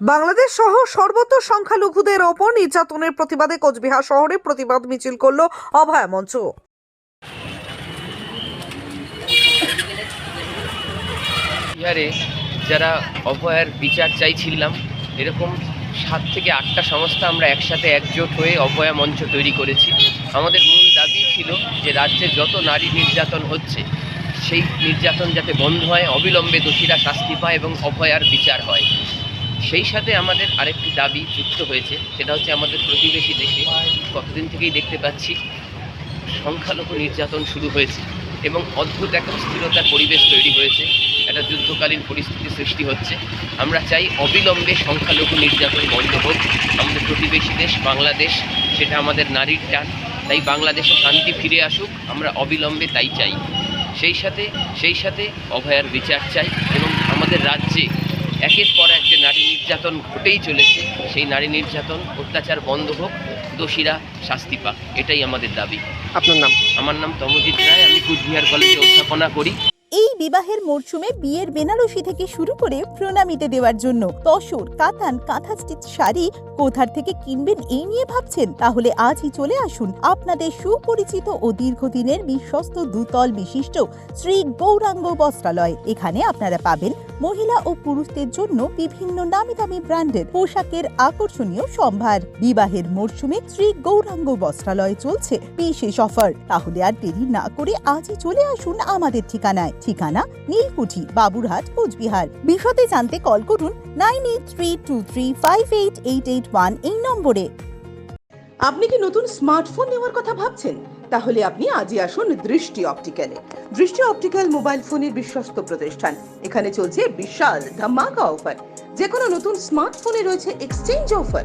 বাংলাদেশ সহ সর্বত্র সংখ্যালঘুদের ওপর নির্যাতনের প্রতিবাদে কোচবিহার শহরে প্রতিবাদ মিছিল করল অভয়া মঞ্চ। যারা অভয়ার বিচার চাইছিলাম, এরকম সাত থেকে আটটা সংস্থা আমরা একসাথে একজোট হয়ে অভয়া মঞ্চ তৈরি করেছি। আমাদের মূল দাবি ছিল যে রাজ্যে যত নারী নির্যাতন হচ্ছে, সেই নির্যাতন যাতে বন্ধ হয়, অবিলম্বে দোষীরা শাস্তি পায় এবং অভয়ার বিচার হয়। সেই সাথে আমাদের আরেকটি দাবি যুক্ত হয়েছে, সেটা হচ্ছে আমাদের প্রতিবেশী দেশে কতদিন থেকেই দেখতে পাচ্ছি সংখ্যালঘু নির্যাতন শুরু হয়েছে এবং অদ্ভুত এক অস্থিরতার পরিবেশ তৈরি হয়েছে, একটা যুদ্ধকালীন পরিস্থিতি সৃষ্টি হচ্ছে। আমরা চাই অবিলম্বে সংখ্যালঘু নির্যাতন বন্ধ হোক। আমাদের প্রতিবেশী দেশ বাংলাদেশ, সেটা আমাদের নারীর টান। তাই বাংলাদেশে শান্তি ফিরে আসুক, আমরা অবিলম্বে তাই চাই। সেই সাথে সেই সাথে অভয়ার বিচার চাই এবং আমাদের রাজ্যে একের পর এক যে নারী নির্যাতন ঘটেই চলেছে সেই নারী নির্যাতন অত্যাচার বন্ধ হোক দোষীরা শাস্তি পাক এটাই আমাদের দাবি। আপনার নাম? আমার নাম তমজিৎ রায় আমি কুচবিহার কলেজে অধ্যাপনা করি। বিবাহের মরশুমে বিয়ের বেনারসি থেকে শুরু করে প্রণামিতে দেওয়ার জন্য তসর, কাতান কাঁথা স্টিচ শাড়ি কোথার থেকে কিনবেন এই নিয়ে ভাবছেন? তাহলে আজই চলে আসুন আপনাদের সুপরিচিত ও দীর্ঘদিনের বিশ্বস্ত দুতল বিশিষ্ট শ্রী গৌরাঙ্গ বস্ত্রালয়। এখানে আপনারা পাবেন মহিলা ও পুরুষদের জন্য বিভিন্ন নামি দামি ব্র্যান্ডের পোশাকের আকর্ষণীয় সম্ভার। বিবাহের মরশুমে শ্রী গৌরাঙ্গ বস্ত্রালয় চলছে বিশেষ অফার। তাহলে আর দেরি না করে আজই চলে আসুন আমাদের ঠিকানায়। ঠিকানা নীলকুঠি, বাবুরহাট, কোচবিহার। বিশদে জানতে কল করুন নাইন এই নম্বরে। আপনি কি নতুন স্মার্টফোন নেওয়ার কথা ভাবছেন? তাহলে আপনি আজই আসুন দৃষ্টি অপটিক্যালে। দৃষ্টি অপটিক্যাল মোবাইল ফোনের বিশ্বস্ত প্রতিষ্ঠান। এখানে চলছে বিশাল ধামাকা অফার। যে কোনো নতুন স্মার্টফোনে রয়েছে এক্সচেঞ্জ অফার।